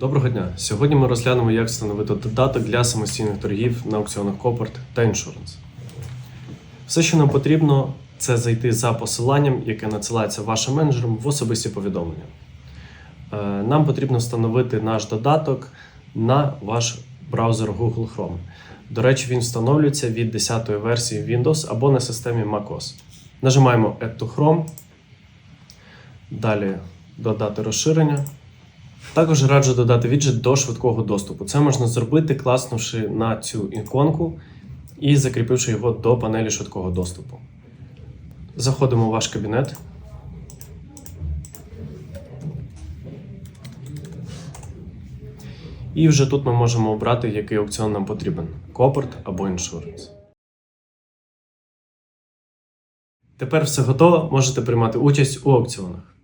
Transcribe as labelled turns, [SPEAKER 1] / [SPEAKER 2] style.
[SPEAKER 1] Доброго дня! Сьогодні ми розглянемо, як встановити додаток для самостійних торгів на аукціонах Копорт та Insurance. Все, що нам потрібно, це зайти за посиланням, яке надсилається вашим менеджером в особисті повідомлення. Е, Нам потрібно встановити наш додаток на ваш браузер Google Chrome. До речі, він встановлюється від 10-ї версії Windows або на системі macOS. Нажимаємо Add to Chrome. Далі додати розширення. Також раджу додати віджит до швидкого доступу. Це можна зробити, класнувши на цю іконку і закріпивши його до панелі швидкого доступу. Заходимо в ваш кабінет. І вже тут ми можемо обрати, який аукціон нам потрібен: Копорт або іншуренс. Тепер все готово, можете приймати участь у аукціонах.